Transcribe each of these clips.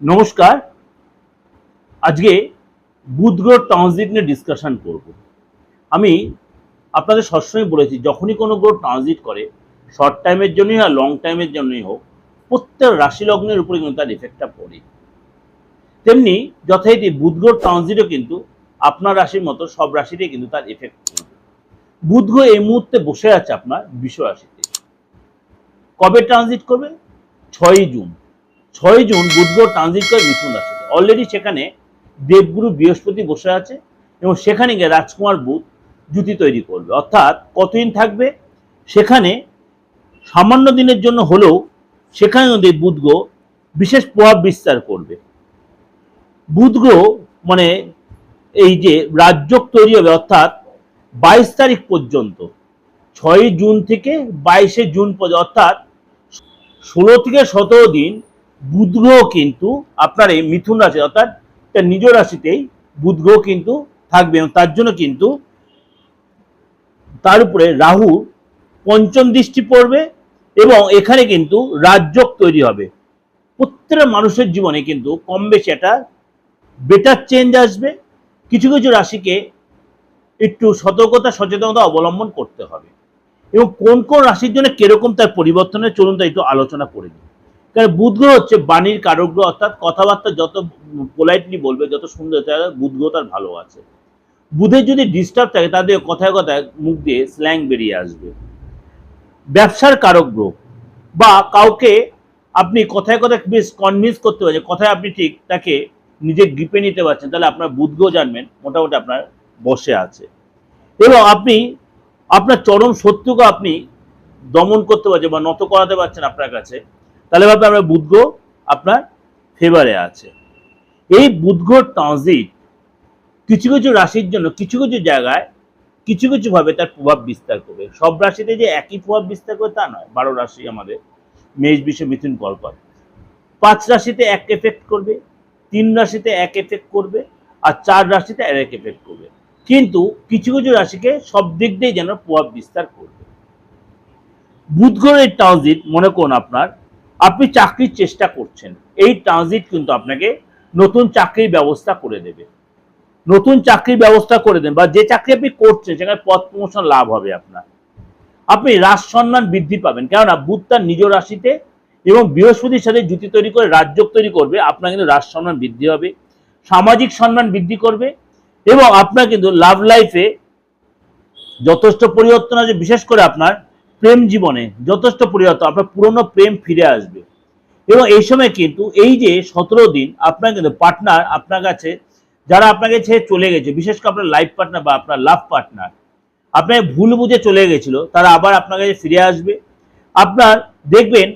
নমস্কার। আজকে বুধ গ্রহ ট্রানজিট নিয়ে ডিসকাশন করব। আমি আপনাদের সবসময় বলেছি, যখনই কোনো গ্রহ ট্রানজিট করে শর্ট টাইমের জন্যই হোক লং টাইমের জন্যই হোক, প্রত্যেক রাশি লগ্নের উপরে কিন্তু তার এফেক্টটা পড়ে। তেমনি যথারীতি বুধ গ্রহ ট্রানজিটও কিন্তু আপনার রাশির মতো সব রাশিতে কিন্তু তার এফেক্ট পড়বে। বুধ গ্রহ এই মুহূর্তে বসে আছে আপনার বিশ্ব রাশিতে। কবে ট্রানজিট করবে? ছয়ই জুন। ছয় জুন বুধ গ্রহ ট্রানজিট করে মিথুন রাশিতে অলরেডি সেখানে দেবগুরু বৃহস্পতি বসে আছে এবং সেখানে গিয়ে রাজকুমার বুধ জুতি তৈরি করবে। অর্থাৎ কতদিন থাকবে? সেখানে সামান্য দিনের জন্য হলেও সেখানে ওদের বুধ গ্রহ বিশেষ প্রভাব বিস্তার করবে। বুধ গ্রহ মানে এই যে রাজ্যক তৈরি হবে, অর্থাৎ বাইশ তারিখ পর্যন্ত, ছয় জুন থেকে বাইশে জুন পর্যন্ত, অর্থাৎ ষোলো থেকে সতেরো দিন বুধ কিন্তু আপনার এই মিথুন রাশি অর্থাৎ তার নিজ রাশিতেই বুধ কিন্তু থাকবে এবং তার জন্য কিন্তু তার উপরে রাহু পঞ্চম দৃষ্টি পড়বে এবং এখানে কিন্তু রাজযোগ তৈরি হবে। প্রত্যেকটা মানুষের জীবনে কিন্তু কম বেশি একটা বেটার চেঞ্জ আসবে। কিছু কিছু রাশিকে একটু সতর্কতা, সচেতনতা অবলম্বন করতে হবে। এবং কোন কোন রাশির জন্য কীরকম তার পরিবর্তনের, চলুন তা একটু আলোচনা করে কারণ বুধ গ্রহ হচ্ছে বাণীর কারক গ্রহ অর্থাৎ কথাবার্তা যত পোলাইটলি বলবে, যত সুন্দর তার বুধ গ্রহ তার ভালো আছে। বুধের যদি ডিস্টার্ব থাকে তাদের কথায় কথায় মুখ দিয়ে স্ল্যাং বেরিয়ে আসবে। ব্যবসার কারক গ্রহ বা কাউকে আপনি কথায় কথায় বেশ কনভিন্স করতে পারছেন কথায় আপনি ঠিক তাকে নিজে গ্রিপে নিতে পারছেন, তাহলে আপনার বুধ গ্রহ জানবেন, মোটামুটি আপনার বসে আছে। এবং আপনি, আপনার চরম শত্রুকে আপনি দমন করতে পারছেন বা নত করাতে পারছেন আপনার কাছে। তাহলে ভাবে আপনার বুধ আপনার ফেভারে আছে। এই বুধ ট্রানজিট কিছু কিছু রাশির জন্য, কিছু কিছু জায়গায় কিছু কিছু ভাবে তার প্রভাব বিস্তার করবে। সব রাশিতে যে একই প্রভাব বিস্তার করবে তা নয়। বারো রাশি আমাদের মেষ, বিশ্ব, মিথুন কর্কট পাঁচ রাশিতে এক এফেক্ট করবে, তিন রাশিতে এক এফেক্ট করবে, আর চার রাশিতে এক এফেক্ট করবে। কিন্তু কিছু কিছু রাশিকে সব দিক দিয়ে যেন প্রভাব বিস্তার করবে। বুধ গ্রহের ট্রানজিট মনে করুন আপনার আপনি চাকরির চেষ্টা করছেন, এই ট্রানজিট কিন্তু আপনাকে নতুন চাকরির ব্যবস্থা করে দেবে। নতুন চাকরির ব্যবস্থা করে দেন বা যে চাকরি আপনি করছেন, সেখানে পদ প্রমোশন লাভ হবে আপনার। আপনি রাজ সম্মান বৃদ্ধি পাবেন, কেননা বুধ তার নিজ রাশিতে এবং বৃহস্পতির সাথে জুতি তৈরি করে রাজ্য তৈরি করবে, আপনার কিন্তু রাজ সম্মান বৃদ্ধি হবে, সামাজিক সম্মান বৃদ্ধি করবে এবং আপনার কিন্তু লাভ লাইফে যথেষ্ট পরিবর্তন আছে বিশেষ করে আপনার প্রেম জীবনে যথেষ্ট পরিবর্তন আপনার পুরনো প্রেম ফিরে আসবে। এবং এই সময় কিন্তু এই যে সতেরো দিন আপনার কিন্তু পার্টনার আপনার কাছে, যারা আপনাকে ছেড়ে চলে গেছে, বিশেষ করে আপনার লাইফ পার্টনার বা আপনার লাভ পার্টনার আপনাকে ভুল বুঝে চলে গেছিল, তারা আবার আপনার কাছে ফিরে আসবে। আপনার দেখবেন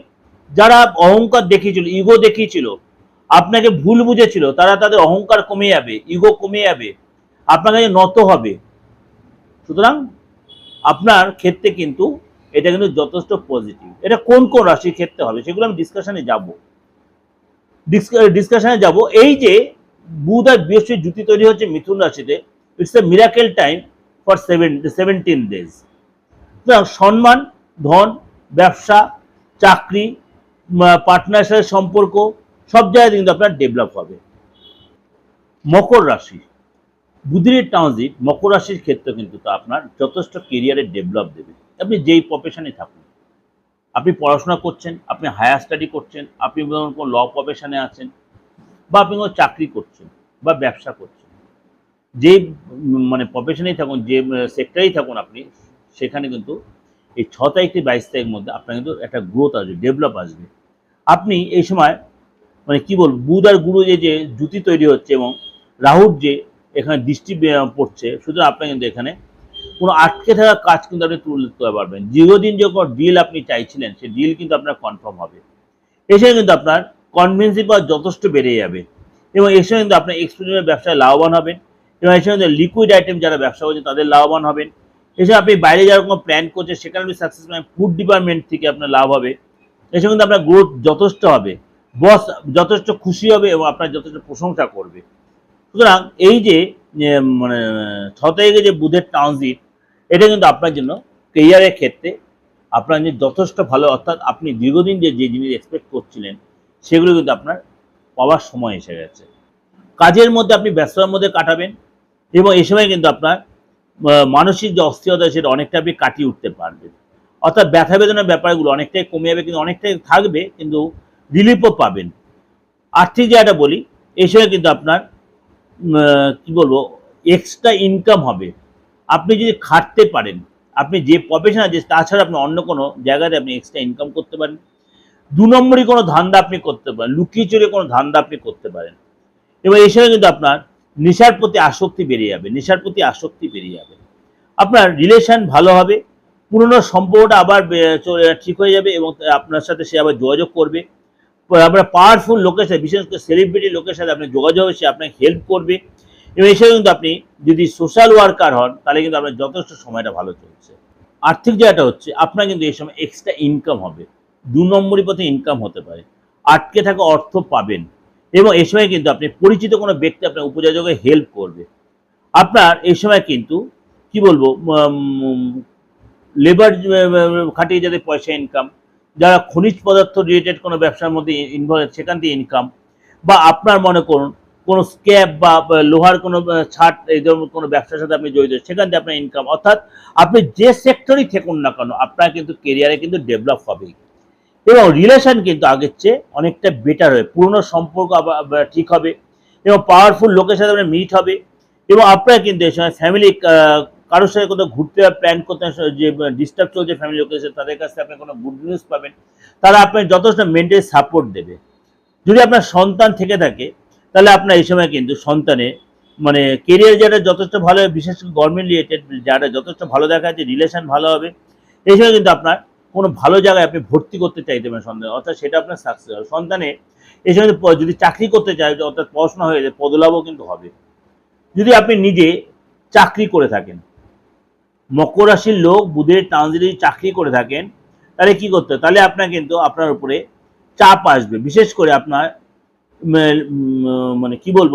যারা অহংকার দেখিয়েছিল ইগো দেখিয়েছিল, আপনাকে ভুল বুঝেছিল, তারা তাদের অহংকার কমে যাবে ইগো কমে যাবে, আপনার কাছে নত হবে। সুতরাং আপনার ক্ষেত্রে কিন্তু এটা কিন্তু যথেষ্ট পজিটিভ এটা কোন কোন রাশির ক্ষেত্রে হবে সেগুলো আমি ডিসকাশনে যাব। ডিসকাশনে যাব। এই যে বুধ আর বৃহস্পতি জুতি তৈরি হচ্ছে মিথুন রাশিতে it's a miracle time for seven seventeen days সুতরাং সম্মান, ধন, ব্যবসা, চাকরি পার্টনার সাথে সম্পর্ক, সব জায়গায় কিন্তু আপনার ডেভেলপ হবে। মকর রাশি। বুধের ট্রানজিট মকর রাশির ক্ষেত্রে কিন্তু তা আপনার যথেষ্ট কেরিয়ারে ডেভেলপ দেবে। আপনি যেই প্রফেশনে থাকুন, আপনি পড়াশোনা করছেন, আপনি হায়ার স্টাডি করছেন, আপনি কোনো ল প্রফেশনে আছেন, বা আপনি কোনো চাকরি করছেন, বা ব্যবসা করছেন যে মানে প্রফেশনেই থাকুন, যে সেক্টরেই থাকুন আপনি, সেখানে কিন্তু এই ছ তারিখ থেকে বাইশ তারিখের মধ্যে আপনার কিন্তু একটা গ্রোথ আসবে ডেভেলপ আসবে। আপনি এই সময় মানে কি বলব, বুধ আর গুরু যে যে জুতি তৈরি হচ্ছে এবং রাহুর যে, এখানে দৃষ্টি পড়ছে, সুতরাং আপনার কিন্তু এখানে কোনো আটকে থাকা কাজ কিন্তু আপনি তুলে দিতে পারবেন। দীর্ঘদিন যখন ডিল আপনি চাইছিলেন, সেই ডিল কিন্তু আপনার কনফার্ম হবে। এসে কিন্তু আপনার কনভিন্সিং পাওয়ার যথেষ্ট বেড়ে যাবে। এবং সঙ্গে কিন্তু আপনার এক্সপোরিয়েন্স ব্যবসায় লাভবান হবেন। এবং এর সঙ্গে লিকুইড আইটেম যারা ব্যবসা করছে, তাদের লাভবান হবেন। এসে আপনি বাইরে যাওয়ার কোনো প্ল্যান করছেন, সেখানে আপনি সাকসেস পাবেন ফুড ডিপার্টমেন্ট থেকে আপনার লাভ হবে। সঙ্গে কিন্তু আপনার গ্রোথ যথেষ্ট হবে। বস যথেষ্ট খুশি হবে এবং আপনার যথেষ্ট প্রশংসা করবে। সুতরাং এই যে মানে ছ তারিখে যে বুধের ট্রানজিট এটা কিন্তু আপনার জন্য কেরিয়ারের ক্ষেত্রে আপনার যে যথেষ্ট ভালো। অর্থাৎ আপনি দীর্ঘদিন যে যে জিনিস এক্সপেক্ট করছিলেন, সেগুলো কিন্তু আপনার পাওয়ার সময় এসে গেছে। কাজের মধ্যে আপনি ব্যস্ততার মধ্যে কাটাবেন এবং এই সময় কিন্তু আপনার মানসিক যে অস্থিরতা, সেটা অনেকটা আপনি কাটিয়ে উঠতে পারবেন। অর্থাৎ ব্যথা বেদনার ব্যাপারগুলো অনেকটাই কমে যাবে, কিন্তু অনেকটাই থাকবে, কিন্তু রিলিফও পাবেন। আর্থিক জায়গাটা বলি এই সময় কিন্তু আপনার কি বলব এক্সট্রা ইনকাম হবে। আপনি যদি খাটতে পারেন, আপনি যে প্রফেশন আছে, তাছাড়া আপনি অন্য কোনো জায়গাতে আপনি এক্সট্রা ইনকাম করতে পারেন। দু নম্বরই কোনো ধান্দা আপনি করতে পারেন, লুকিয়ে চুরে কোনো ধান্দা আপনি করতে পারেন। এবং এই সময় কিন্তু আপনার নেশার প্রতি আসক্তি বেরিয়ে যাবে, নেশার প্রতি আসক্তি বেরিয়ে যাবে। আপনার রিলেশন ভালো হবে, পুরনো সম্পর্কটা আবার ঠিক হয়ে যাবে এবং আপনার সাথে সে আবার যোগাযোগ করবে। আপনার পাওয়ারফুল লোকের সাথে, বিশেষ করে সেলিব্রিটি লোকের সাথে আপনার যোগাযোগ সে আপনাকে হেল্প করবে। এবং সময় কিন্তু আপনি যদি সোশ্যাল ওয়ার্কার হন, তাহলে কিন্তু আপনার যথেষ্ট সময়টা ভালো চলছে। আর্থিক জায়গাটা হচ্ছে, আপনার কিন্তু এই সময় এক্সট্রা ইনকাম হবে। দু নম্বরই পথে ইনকাম হতে পারে। আটকে থাকা অর্থ পাবেন। এবং এই সময় কিন্তু আপনি পরিচিত কোনো ব্যক্তি আপনার উপযোজকে হেল্প করবে। আপনার এই সময় কিন্তু, কি বলব লেবার খাটিয়ে যাদের পয়সা ইনকাম যারা খনিজ পদার্থ রিলেটেড কোনো ব্যবসার মধ্যে ইনভলভ সেখান থেকে ইনকাম বা আপনার মনে করুন, কোনো স্ক্যাপ বা লোহার কোনো ছাট, এই ধরনের কোনো ব্যবসার সাথে আপনি জড়িত সেখান থেকে আপনার ইনকাম অর্থাৎ আপনি যে সেক্টরই থাকুন না কেন, আপনার কিন্তু কেরিয়ারে কিন্তু ডেভেলপ হবেই। এবং রিলেশন কিন্তু আগের চেয়ে অনেকটা বেটার হবে। পুরনো সম্পর্ক ঠিক হবে। এবং পাওয়ারফুল লোকের সাথে আপনার মিট হবে। এবং আপনার কিন্তু এই সময় ফ্যামিলি কারোর সাথে কোথাও ঘুরতে প্ল্যান করতে যে ডিস্টার্ব চলছে ফ্যামিলি লোকের তাদের কাছে আপনি কোনো গুড নিউজ পাবেন, তারা আপনার যথেষ্ট মেন্টালি সাপোর্ট দেবে। যদি আপনার সন্তান থেকে থাকে, তাহলে আপনার এই সময় কিন্তু সন্তানে মানে কেরিয়ার যারা যথেষ্ট ভালো, বিশেষ করে গভর্নমেন্ট রিলেটেড যারা যথেষ্ট ভালো দেখা যাচ্ছে রিলেশন ভালো হবে, এই সময় কিন্তু আপনার কোনো ভালো জায়গায় আপনি ভর্তি করতে চাইতে পারেন সন্তান, অর্থাৎ সেটা আপনার সাকসেস হবে। সন্তানে এই সময় যদি চাকরি করতে চায়, অর্থাৎ পড়াশোনা হয়ে যায়, পদলাভও কিন্তু হবে। যদি আপনি নিজে চাকরি করে থাকেন মকর রাশির লোক বুধের ট্রানজিট যদি চাকরি করে থাকেন, তাহলে কি করতে? তাহলে আপনার কিন্তু আপনার উপরে চাপ আসবে। বিশেষ করে আপনার মানে কি বলব?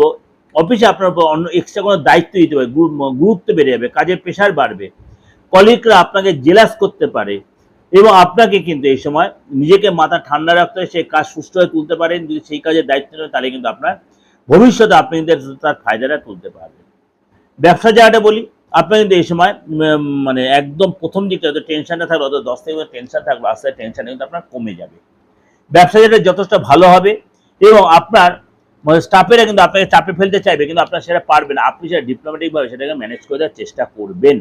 অফিসে আপনার উপর অন্য এক্সট্রা কোনো দায়িত্ব দিতে পারে গুরুত্ব বেড়ে যাবে, কাজের প্রেশার বাড়বে। কলিগরা আপনাকে জেলাস করতে পারে এবং আপনাকে কিন্তু এই সময় নিজেকে মাথা ঠান্ডা রাখতে হয় সেই কাজ সুষ্ঠুভাবে তুলতে পারেন, যদি সেই কাজের দায়িত্ব নেন, তাহলে কিন্তু আপনার ভবিষ্যতে আপনি তার ফায়দাটা তুলতে পারবেন। ব্যবসা জায়গাটা বলি আপনার কিন্তু এই সময় মানে একদম প্রথম দিকটা হয়তো টেনশনটা থাকবে অত দশ থেকে টেনশন থাকবে আস্তে টেনশন কিন্তু আপনার কমে যাবে। ব্যবসা জায়গাটা যথেষ্ট ভালো হবে এবং আপনার মানে স্টাফেরা কিন্তু আপনাকে চাপে ফেলতে চাইবে, কিন্তু আপনার সেটা পারবেন আপনি সেটা ডিপ্লোম্যাটিকভাবে সেটাকে ম্যানেজ করে দেওয়ার চেষ্টা করবেন।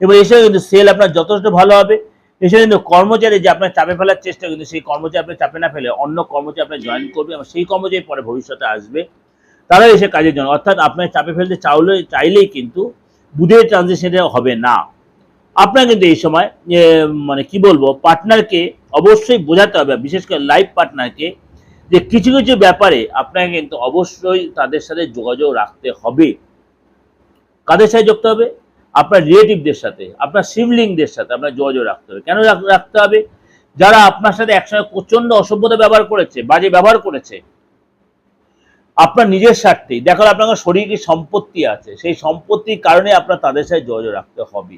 এবং এসে কিন্তু সেল আপনার যথেষ্ট ভালো হবে। এসে কিন্তু কর্মচারী যে আপনার চাপে ফেলার চেষ্টা কিন্তু সেই কর্মচারী আপনার চাপে না ফেলে অন্য কর্মচারী আপনার জয়েন করবে এবং সেই কর্মচারী পরে ভবিষ্যতে আসবে। তারা এসে কাজের জন্য। অর্থাৎ আপনার চাপে ফেলতে চাইলে চাইলেই কিন্তু বুধের ট্রানজেকশনটা হবে না। আপনার কিন্তু এই সময় মানে কি বলব পার্টনারকে অবশ্যই বোঝাতে হবে, বিশেষ করে লাইফ পার্টনারকে যে কিছু কিছু ব্যাপারে আপনাকে কিন্তু অবশ্যই তাদের সাথে যোগাযোগ রাখতে হবে। কাদের সাথে যুক্ত হবে? আপনার রিলেটিভদের সাথে, আপনার সিবলিংদের সাথে আপনার যোগাযোগ রাখতে হবে। কেন রাখতে হবে? যারা আপনার সাথে একসঙ্গে প্রচণ্ড অসভ্যতা ব্যবহার করেছে, বাজে ব্যবহার করেছে আপনার নিজের স্বার্থেই দেখো আপনার শরীরে কি সম্পত্তি আছে, সেই সম্পত্তির কারণে আপনার তাদের সাথে যোগাযোগ রাখতে হবে।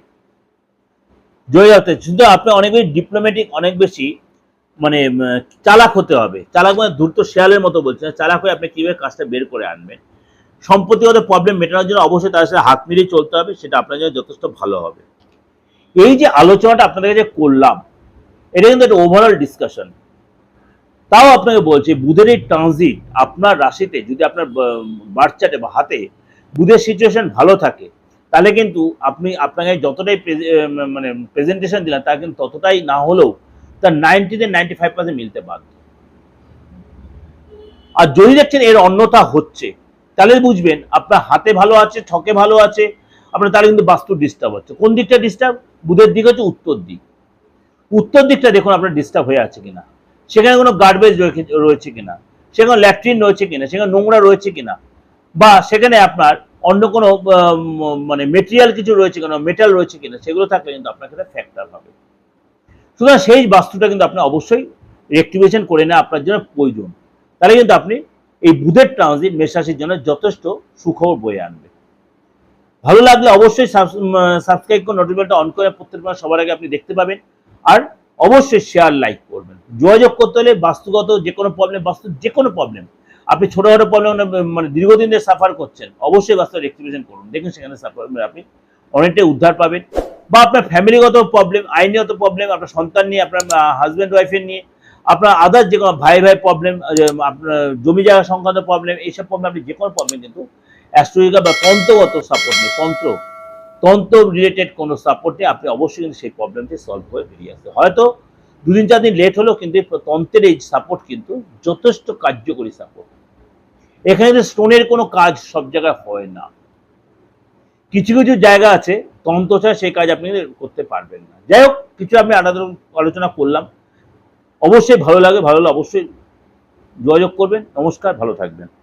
যোগাযোগ রাখতে শুধু আপনি অনেক বেশি ডিপ্লোম্যাটিক অনেক বেশি মানে চালাক হতে হবে। চালাক মানে দ্রুত শেয়ালের মতো বলছে চালাক হয়ে আপনি কীভাবে কাজটা বের করে আনবেন? সম্পত্তিগত প্রবলেম মেটানোর জন্য অবশ্যই তাদের সাথে হাত মিলিয়ে চলতে হবে, সেটা আপনার জন্য যথেষ্ট ভালো হবে। এই যে আলোচনাটা আপনাদের কাছে করলাম, এটা কিন্তু একটা ওভারঅল ডিসকাশন তাও আপনাকে বলছি, বুধের এই ট্রানজিট আপনার রাশিতে, যদি আপনার বার্চাটে বা হাতে বুধের সিচুয়েশন ভালো থাকে, তাহলে কিন্তু আপনি আপনাকে যতটাই মানে প্রেজেন্টেশন দিলেন তা কিন্তু ততটাই না হলেও তার নাইনটিতে নাইনটি ফাইভ পার্সেন্ট মিলতে বাধ্য। আর যদি দেখছেন এর অন্যতা হচ্ছে, তাহলে বুঝবেন আপনার হাতে ভালো আছে ঠকে ভালো আছে, আপনার তাহলে কিন্তু বাস্তু ডিস্টার্ব হচ্ছে। কোন দিকটা ডিস্টার্ব বুধের দিক হচ্ছে উত্তর দিক। উত্তর দিকটা দেখুন আপনার ডিস্টার্ব হয়ে আছে কিনা। সেখানে কোনো গার্বেজ রয়েছে কিনা? সেখানে ল্যাট্রিন রয়েছে কিনা? সেখানে নোংরা রয়েছে কিনা? বা সেখানে আপনার অন্য কোনো মানে মেটেরিয়াল কিছু রয়েছে কিনা? মেটাল রয়েছে কিনা? সেগুলো থাকলে কিন্তু আপনার ক্ষেত্রে ফ্যাক্টর হবে। সুতরাং সেই বাস্তুটা কিন্তু আপনি অবশ্যই রেক্টিভেশন করে নেওয়া আপনার জন্য প্রয়োজন। তাহলে কিন্তু আপনি এই বুধের ট্রানজিট মেষরাশির জন্য যথেষ্ট সুখবর বয়ে আনবে। ভালো লাগলে অবশ্যই সাবস্ক্রাইব করে নোটিফিকেশনটা অন করে প্রত্যেকবার সবার আগে আপনি দেখতে পাবেন। আর অবশ্যই শেয়ার লাইক করবেন। যোগাযোগ করতে হলে বাস্তুগত যে কোনো প্রবলেম বাস্তু যে কোনো প্রবলেম আপনি ছোটখাটো প্রবলেম মানে দীর্ঘদিন ধরে সাফার করছেন, অবশ্যই বাস্তব রেক্টিফিকেশন করুন। দেখুন সেখানে সাফার আপনি অনেকটাই উদ্ধার পাবেন। বা আপনার ফ্যামিলিগত প্রবলেম আইনগত প্রবলেম আপনার সন্তান নিয়ে, আপনার হাজব্যান্ড ওয়াইফের নিয়ে, আপনার আদার যে কোনো ভাই ভাই প্রবলেম আপনার জমি জায়গা সংক্রান্ত প্রবলেম এইসব প্রবলেম আপনি যে কোনো প্রবলেম কিন্তু অ্যাস্ট্রোলজিক্যাল বা তন্ত্রগত সাপোর্ট নিয়ে, তন্ত্র তন্ত্র রিলেটেড কোনো সাপোর্টে আপনি অবশ্যই কিন্তু সেই প্রবলেমটি সলভ হয়ে বেরিয়ে আসতে হয়তো দুদিন চার দিন লেট হলেও কিন্তু তন্ত্রের এই সাপোর্ট কিন্তু যথেষ্ট কার্যকরী সাপোর্ট এখানে যে স্টোনের কোনো কাজ সব জায়গায় হয় না। কিছু কিছু জায়গা আছে, তন্ত্র ছাড়া সেই কাজ আপনি করতে পারবেন না। যাই হোক, কিছু আমি আলাদা আলোচনা করলাম। অবশ্যই ভালো লাগে, ভালো লাগলে অবশ্যই যোগাযোগ করবেন। নমস্কার, ভালো থাকবেন।